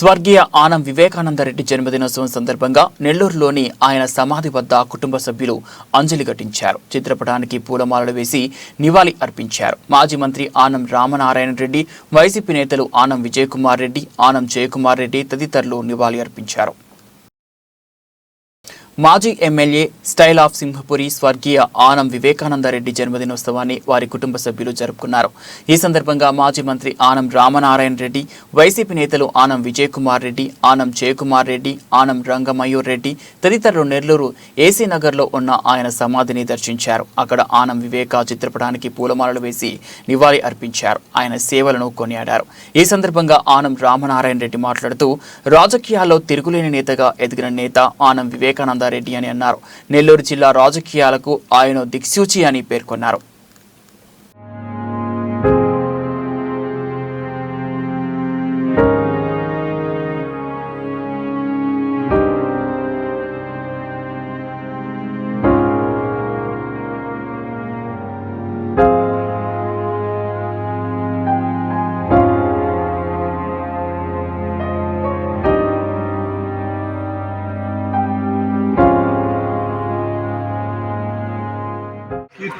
స్వర్గీయ ఆనం వివేకానందరెడ్డి జన్మదినోత్సవం సందర్భంగా నెల్లూరులోని ఆయన సమాధి వద్ద కుటుంబ సభ్యులు అంజలి ఘటించారు. చిత్రపటానికి పూలమాలలు వేసి నివాళి అర్పించారు. మాజీ మంత్రి ఆనం రామనారాయణ రెడ్డి వైసీపీ నేతలు ఆనం విజయకుమార్ రెడ్డి ఆనం జయకుమార్ రెడ్డి తదితరులు నివాళి అర్పించారు. మాజీ ఎమ్మెల్యే స్టైల్ ఆఫ్ సింహపురి స్వర్గీయ ఆనం వివేకానందరెడ్డి జన్మదినోత్సవాన్ని వారి కుటుంబ సభ్యులు జరుపుకున్నారు. ఈ సందర్భంగా మాజీ మంత్రి ఆనం రామనారాయణ రెడ్డి వైసీపీ నేతలు ఆనం విజయకుమార్ రెడ్డి ఆనం జయకుమార్ రెడ్డి ఆనం రంగమయూర్ రెడ్డి తదితరులు నెల్లూరు ఏసీ నగర్లో ఉన్న ఆయన సమాధిని దర్శించారు. అక్కడ ఆనం వివేక చిత్రపటానికి పూలమాలలు వేసి నివాళి అర్పించారు. ఆయన సేవలను కొనియాడారు. ఈ సందర్భంగా ఆనం రామనారాయణ రెడ్డి మాట్లాడుతూ రాజకీయాల్లో తిరుగులేని నేతగా ఎదిగిన నేత ఆనం వివేకానంద రెడ్డి అని అన్నారు. నెల్లూరు జిల్లా రాజకీయాలకు ఆయన దిక్సూచి అని పేర్కొన్నారు.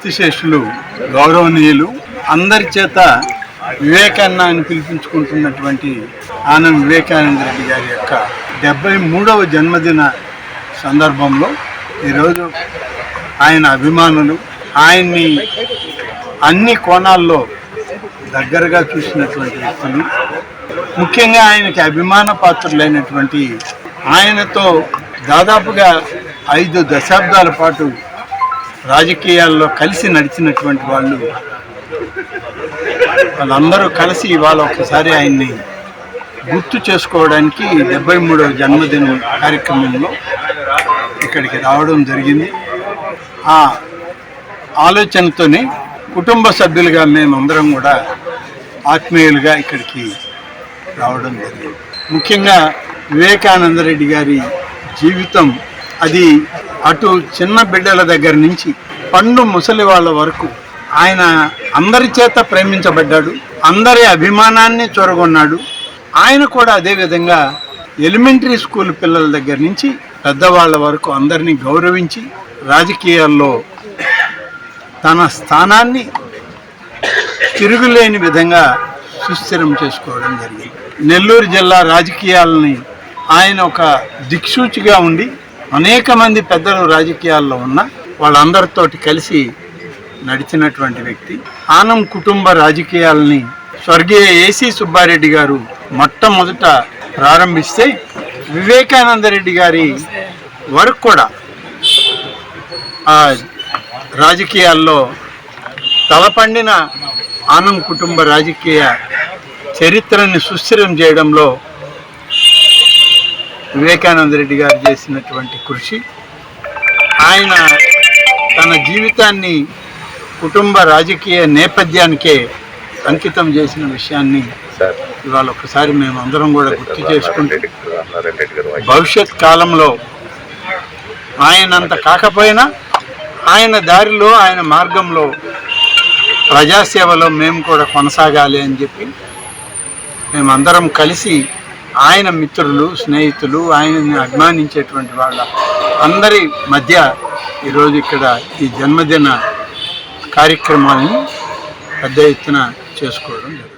కీర్తిశేషులు గౌరవనీయులు అందరి చేత వివేకాన్న అని పిలిపించుకుంటున్నటువంటి ఆనంద్ వివేకానంద రెడ్డి గారి యొక్క డెబ్బై మూడవ జన్మదిన సందర్భంలో ఈరోజు ఆయన అభిమానులు ఆయన్ని అన్ని కోణాల్లో దగ్గరగా చూసినటువంటి వ్యక్తులు. ముఖ్యంగా ఆయనకి అభిమాన పాత్రలైనటువంటి ఆయనతో దాదాపుగా ఐదు దశాబ్దాల పాటు రాజకీయాల్లో కలిసి నడిచినటువంటి వాళ్ళు వాళ్ళందరూ కలిసి ఇవాళ ఒకసారి ఆయన్ని గుర్తు చేసుకోవడానికి డెబ్బై మూడవ జన్మదిన కార్యక్రమంలో ఇక్కడికి రావడం జరిగింది. ఆ ఆలోచనతోనే కుటుంబ సభ్యులుగా మేమందరం కూడా ఆత్మీయులుగా ఇక్కడికి రావడం జరిగింది. ముఖ్యంగా వివేకానంద రెడ్డి గారి జీవితం అది అటు చిన్న బిడ్డల దగ్గర నుంచి పండు ముసలి వాళ్ళ వరకు ఆయన అందరి చేత ప్రేమించబడ్డాడు అందరి అభిమానాన్ని చొరగొన్నాడు. ఆయన కూడా అదేవిధంగా ఎలిమెంటరీ స్కూల్ పిల్లల దగ్గర నుంచి పెద్దవాళ్ళ వరకు అందరినీ గౌరవించి రాజకీయాల్లో తన స్థానాన్ని తిరుగులేని విధంగా సుస్థిరం చేసుకోవడం జరిగింది. నెల్లూరు జిల్లా రాజకీయాలని ఆయన ఒక దిక్సూచిగా ఉండి అనేక మంది పెద్దలు రాజకీయాల్లో ఉన్న వాళ్ళందరితోటి కలిసి నడిచినటువంటి వ్యక్తి. ఆనం కుటుంబ రాజకీయాలని స్వర్గీయ ఏసీ సుబ్బారెడ్డి గారు మొట్టమొదట ప్రారంభిస్తే వివేకానంద రెడ్డి గారి వరకు కూడా ఆ రాజకీయాల్లో తలపండిన ఆనం కుటుంబ రాజకీయ చరిత్రని సుస్థిరం చేయడంలో వివేకానంద రెడ్డి గారు చేసినటువంటి కృషి. ఆయన తన జీవితాన్ని కుటుంబ రాజకీయ నేపథ్యానికే అంకితం చేసిన విషయాన్ని ఇవాళ ఒకసారి మేము అందరం కూడా గుర్తు చేసుకుంటూ భవిష్యత్ కాలంలో ఆయనంత కాకపోయినా ఆయన దారిలో ఆయన మార్గంలో ప్రజాసేవలో మేము కూడా కొనసాగాలి అని చెప్పి మేమందరం కలిసి ఆయన మిత్రులు స్నేహితులు ఆయనని అభిమానించేటువంటి వాళ్ళ అందరి మధ్య ఈరోజు ఇక్కడ ఈ జన్మదిన కార్యక్రమాన్ని పెద్ద ఎత్తున చేసుకోవడం